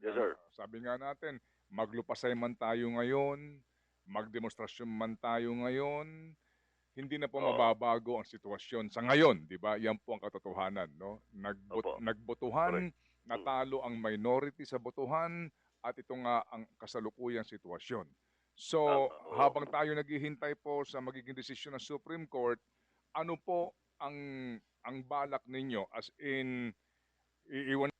Yes, sir. sabi nga natin, maglupasay man tayo ngayon, magdemonstrasyon man tayo ngayon, hindi na po Oo. mababago ang sitwasyon sa ngayon, 'di ba? Yan po ang katotohanan, no? Nagbot, Opo. nagbotohan, natalo ang minority sa botohan at ito nga ang kasalukuyang sitwasyon. So, oo. habang tayo naghihintay po sa magiging desisyon ng Supreme Court, ano po ang ang balak ninyo as in iiwan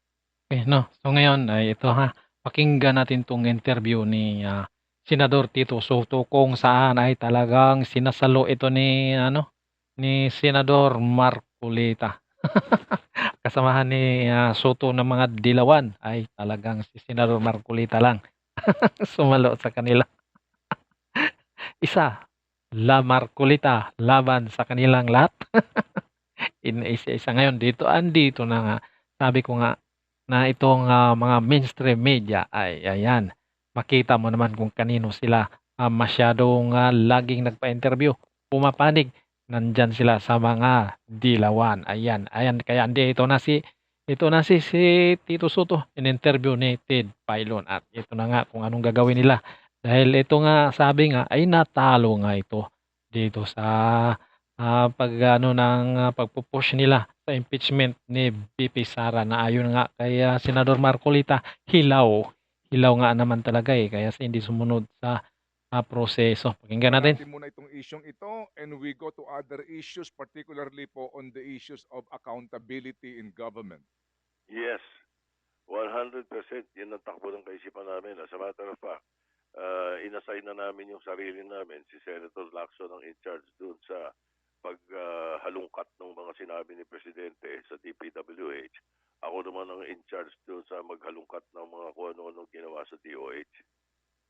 Okay, no. So ngayon ay ito ha, pakinggan natin tong interview ni ah, Senador Tito Soto kung saan ay talagang sinasalo ito ni ano ni Senador Marcolita. Kasamahan ni ah, Soto ng mga dilawan ay talagang si Senador Marcolita lang. Sumalo sa kanila. Isa, La Marcolita laban sa kanilang lahat. In isa-isa ngayon dito andito na nga sabi ko nga na itong ah, mga mainstream media ay ayan makita mo naman kung kanino sila ah, masyadong ah, laging nagpa-interview pumapanig nandyan sila sa mga dilawan ayan ayan kaya hindi ito na si ito na si, si Tito Soto in-interview ni Ted Pailon at ito na nga kung anong gagawin nila dahil ito nga sabi nga ay natalo nga ito dito sa ah, pag ng ah, pagpupush nila sa impeachment ni BP Sara na ayon nga kay ah, Senador Marcolita hilaw hilaw nga naman talaga eh kaya sa hindi sumunod sa ah, proseso pakinggan natin natin muna itong isyong ito and we go to other issues, particularly po on the issues of accountability in government. Yes. 100% yun ang takbo ng kaisipan namin. As a matter of fact, uh, inassign na namin yung sarili namin. Si Senator Lacson ang in charge dun sa paghalungkat ng mga sinabi ni Presidente sa DPWH. Ako naman ang in charge dun sa maghalungkat ng mga kung ano-ano ginawa sa DOH.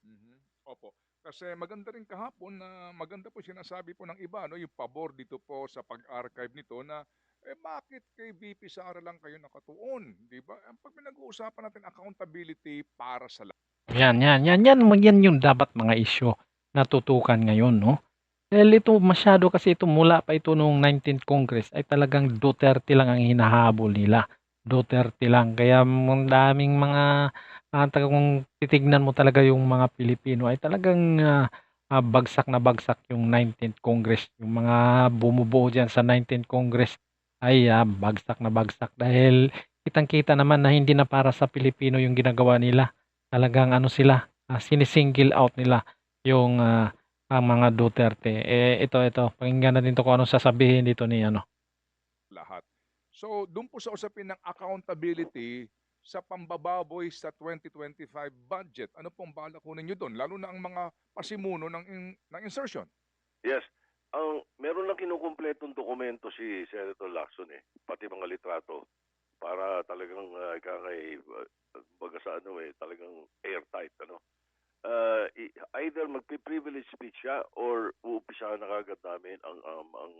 Mhm. Opo. Kasi maganda rin kahapon na maganda po sinasabi po ng iba no yung pabor dito po sa pag-archive nito na eh bakit kay VP Sara lang kayo nakatuon, 'di ba? Ang pag pinag-uusapan natin accountability para sa lahat. Yan, yan, yan, yan, yan yung dapat mga isyo na tutukan ngayon, no? Dahil ito masyado kasi ito mula pa ito noong 19th Congress ay talagang Duterte lang ang hinahabol nila. Duterte lang. Kaya ang daming mga ah, taga- kung titignan mo talaga yung mga Pilipino ay talagang ah, ah, bagsak na bagsak yung 19th Congress. Yung mga bumubuo dyan sa 19th Congress ay ah, bagsak na bagsak dahil kitang-kita naman na hindi na para sa Pilipino yung ginagawa nila talagang ano sila, ah, sinisingle out nila yung ah, ang mga Duterte. Eh, ito, ito, pakinggan natin to kung anong sasabihin dito ni ano. lahat. So, doon po sa usapin ng accountability sa pambababoy sa 2025 budget. Ano pong balak ko ninyo doon? Lalo na ang mga pasimuno ng, in- ng insertion. Yes. Ang meron lang kinukumpletong dokumento si Senator Lacson eh, pati mga litrato para talagang uh, kakay uh, baga sa ano eh, talagang airtight ano. Uh, either magpi-privilege speech siya or uumpisahan na kagad namin ang ang, ang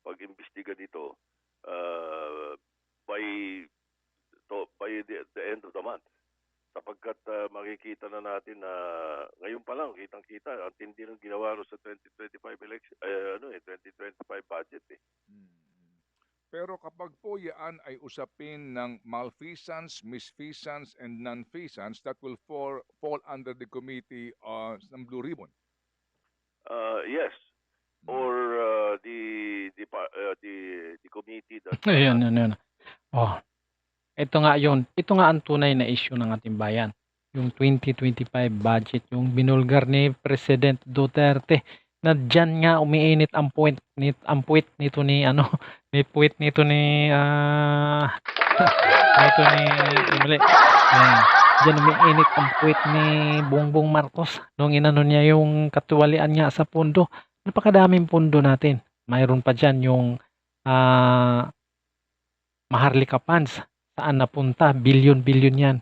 pag-imbestiga dito uh, by to, by the, the end of the month sapagkat uh, makikita na natin na ngayon pa lang kitang-kita ang tindi ng ginawa sa 2025 election eh, ano eh 2025 budget eh. Pero kapag po yan ay usapin ng malfeasance, misfeasance, and nonfeasance, that will fall, fall under the committee uh, ng Blue Ribbon. Uh, yes or uh, the the uh, the the committee that Ayun, yun, yun. Oh. Ito nga yun. Ito nga ang tunay na issue ng ating bayan. Yung 2025 budget, yung binulgar ni President Duterte na dyan nga umiinit ang point ni ang puwit nito ni ano ni puwit nito ni ah nito ni mali. Ayan. Dyan umiinit ang puwit ni Bongbong Marcos nung inano niya yung katuwalian niya sa pondo napakadaming pondo natin. Mayroon pa dyan yung ah Maharlika funds saan napunta? Bilyon-bilyon yan.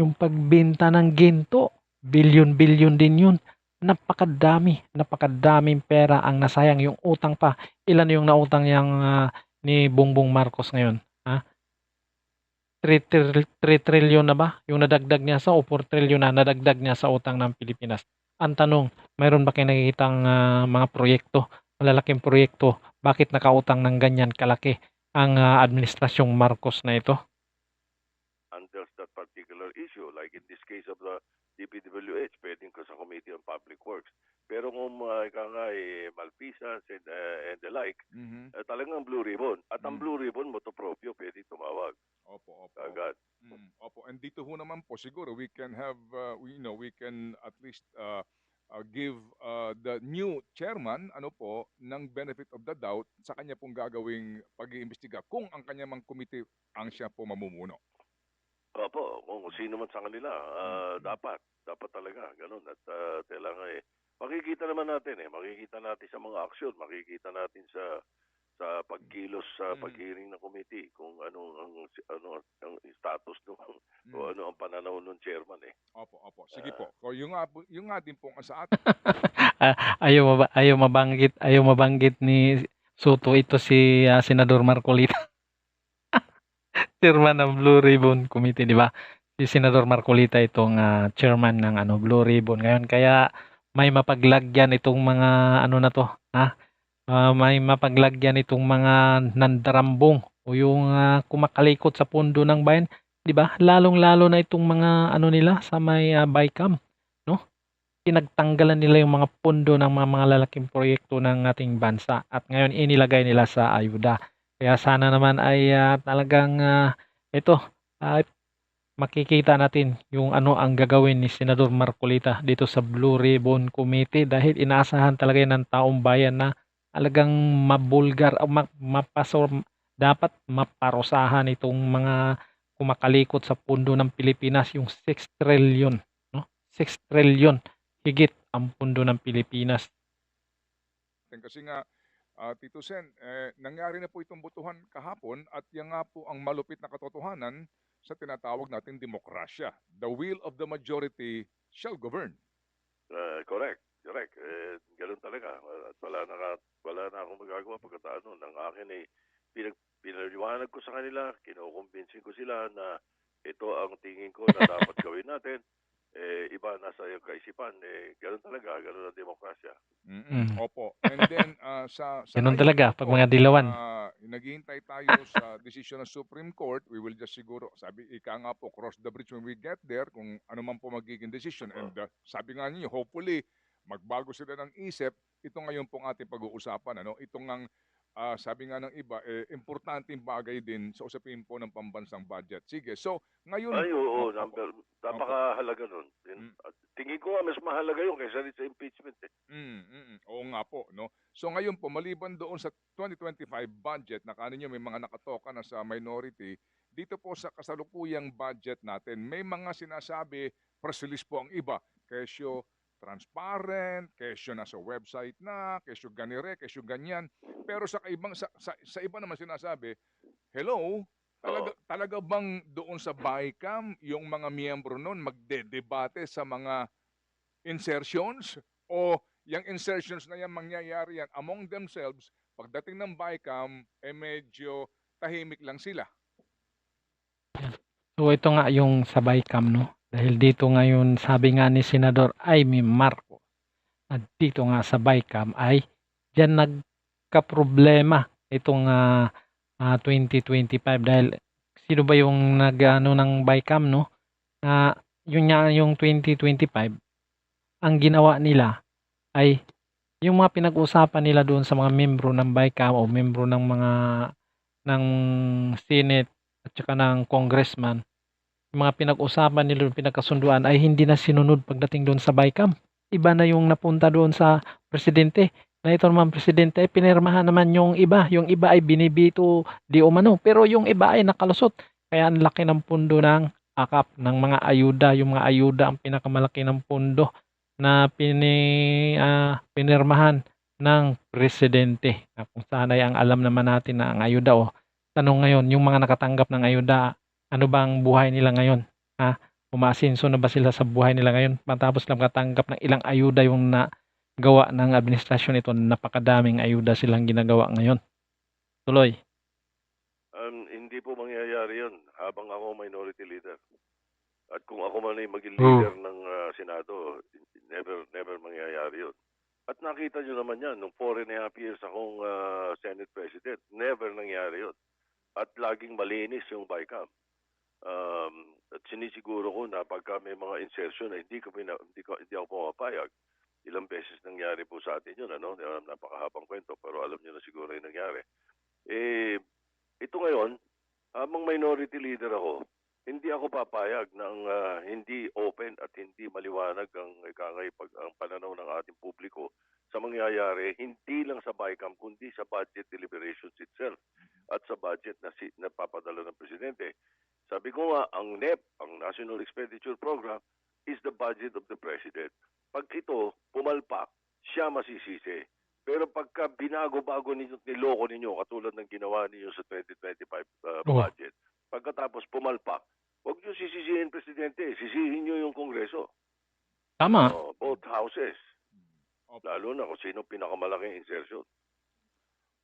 Yung pagbenta ng ginto bilyon-bilyon din yun. Napakadami napakadaming pera ang nasayang. Yung utang pa ilan yung nautang yang ah, ni Bongbong Marcos ngayon? Ha? 3, tr 3 trillion na ba yung nadagdag niya sa o 4 trillion na nadagdag niya sa utang ng Pilipinas? Ang tanong, mayroon ba kayo nakikitang uh, mga proyekto, malalaking proyekto, bakit nakautang ng ganyan kalaki ang uh, administrasyong Marcos na ito? Handles that particular issue like in this case of the DPWH pwedeng ko sa Committee on Public Works pero kung ah, uh, ika nga eh, Malpisas and, uh, and the like, mm-hmm. uh, talagang Blue Ribbon. At ang mm-hmm. Blue Ribbon, motopropyo, pwede tumawag. Opo, opo. Agad. Mm, opo. And dito ho naman po, siguro we can have, uh, we, you know, we can at least uh, uh, give uh, the new chairman ano po ng benefit of the doubt sa kanya pong gagawing pag-iimbestiga kung ang kanya mang komite ang siya po mamumuno. Opo, kung sino man sa kanila, uh, mm-hmm. dapat, dapat talaga, ganun. At uh, kailangan eh, makikita naman natin eh, makikita natin sa mga aksyon, makikita natin sa sa pagkilos sa Mm. pag-hearing ng committee kung anong ang ano ang status nung Mm. o ano ang pananaw ng chairman eh. Opo, opo. Sige Ah. po. Yung nga, po- yung nga din po ang sa atin. Ah, ayaw, maba- ayaw mabanggit, ayaw mabanggit ni Soto ito si ah, Senador Marcolita. chairman ng Blue Ribbon Committee, di ba? Si Senador Marcolita itong ah, chairman ng ano Blue Ribbon ngayon. Kaya may mapaglagyan itong mga ano na to, ha? Ah, may mapaglagyan itong mga nandarambong o yung ah, kumakalikot sa pundo ng bayan, di ba? Lalong-lalo na itong mga ano nila sa may ah, Bicam pinagtanggalan nila yung mga pundo ng mga, mga lalaking proyekto ng ating bansa at ngayon inilagay nila sa ayuda. Kaya sana naman ay ah, talagang ah, ito ah, makikita natin yung ano ang gagawin ni Senador Marcolita dito sa Blue Ribbon Committee dahil inaasahan talaga ng taong bayan na talagang mabulgar ma- mapasor dapat maparusahan itong mga kumakalikot sa pundo ng Pilipinas yung 6 trillion no 6 trillion higit ang pundo ng Pilipinas. Kasi nga, ah, Tito Sen, eh, nangyari na po itong butuhan kahapon at yan nga po ang malupit na katotohanan sa tinatawag nating demokrasya. The will of the majority shall govern. Ah, correct, correct. Eh, ganun talaga. At wala na, wala na akong magagawa pagkatano ng akin eh pinag, pinaliwanag ko sa kanila, kinukumbinsin ko sila na ito ang tingin ko na dapat gawin natin. Eh, iba nasa iyong kaisipan. Eh, ganun talaga, ganun ang demokrasya. Mm-mm. Mm. Opo. And then, ah, sa, sa Ganun talaga pag mga dilawan. ah, naghihintay tayo sa decision ng Supreme Court. We will just siguro, sabi, ika nga po, cross the bridge when we get there, kung ano man po magiging decision. And ah, sabi nga niyo, hopefully, magbago sila ng isip. Ito ngayon pong ating pag-uusapan. Ano? Itong ang, ah, sabi nga ng iba, eh, importanteng bagay din sa usapin po ng pambansang budget. Sige, so, ngayon... Ay, oo, Opo. number, napakahalaga nun. Mm. Tingin ko nga, mas mahalaga yun kaysa rin sa impeachment. Eh. Mm, mm, mm. Oo nga po, no. So ngayon po maliban doon sa 2025 budget na kaninyo may mga nakatoka na sa minority, dito po sa kasalukuyang budget natin, may mga sinasabi, press release po ang iba, kesyo transparent, kesyo nasa website na, kesyo ganire, kesyo ganyan. Pero sa kaibang sa, sa, sa iba naman sinasabi, hello, talaga, talaga bang doon sa BICAM yung mga miyembro noon magdedebate sa mga insertions o yung insertions na yan mangyayari yan among themselves pagdating ng BICAM eh medyo tahimik lang sila. So ito nga yung sa Bicam no. Dahil dito ngayon sabi nga ni Senador Amy Marcos at dito nga sa Bicam ay diyan nagka-problema itong ah, ah, 2025 dahil sino ba yung nag-ano ng Bicam no? Na yun nga yung 2025 ang ginawa nila ay yung mga pinag-usapan nila doon sa mga membro ng Bicam o membro ng mga ng Senate at saka ng congressman mga pinag-usapan nila pinagkasunduan ay hindi na sinunod pagdating doon sa BICAM. Iba na yung napunta doon sa presidente. Na ito naman presidente pinirmahan naman yung iba. Yung iba ay binibito di umano. Pero yung iba ay nakalusot. Kaya ang laki ng pundo ng akap ng mga ayuda. Yung mga ayuda ang pinakamalaki ng pundo na pini, ah, pinirmahan ng presidente. Na kung sana ay ang alam naman natin na ang ayuda o tanong ngayon, yung mga nakatanggap ng ayuda, ano ba ang buhay nila ngayon? Ha? Umasinso na ba sila sa buhay nila ngayon? Matapos lang katanggap ng ilang ayuda yung na gawa ng administrasyon ito, napakadaming ayuda silang ginagawa ngayon. Tuloy. Um, hindi po mangyayari yun habang ako minority leader. At kung ako man ay maging Oh. leader ng ah, Senado, never never mangyayari yun. At nakita nyo naman yan, nung four and a half years akong ah, Senate President, never nangyari yun. At laging malinis yung BICAM. Um, at sinisiguro ko na pagka may mga insertion na hindi, ko pina, hindi, ko, hindi ako pumapayag, ilang beses nangyari po sa atin yun, ano? Napakahabang kwento, pero alam nyo na siguro yung nangyari. Eh, ito ngayon, habang minority leader ako, hindi ako papayag ng ah, hindi open at hindi maliwanag ang ikangay pag ang pananaw ng ating publiko sa mangyayari hindi lang sa BICAM kundi sa budget deliberations itself at sa budget na si, napapadala ng presidente. Sabi ko nga, ang NEP, ang National Expenditure Program, is the budget of the president. Pag ito pumalpak, siya masisisi. Pero pagka binago-bago ninyo, niloko ninyo, katulad ng ginawa ninyo sa 2025 uh, Oh. budget, pagkatapos pumalpak, huwag nyo sisisihin presidente, sisihin nyo yung kongreso. Tama. Oh, both houses. Opo. Lalo na kung sino pinakamalaking insertion.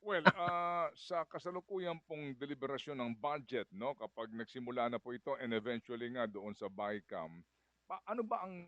Well, ah, sa kasalukuyan pong deliberasyon ng budget, no, kapag nagsimula na po ito and eventually nga doon sa BICAM, pa, ano ba ang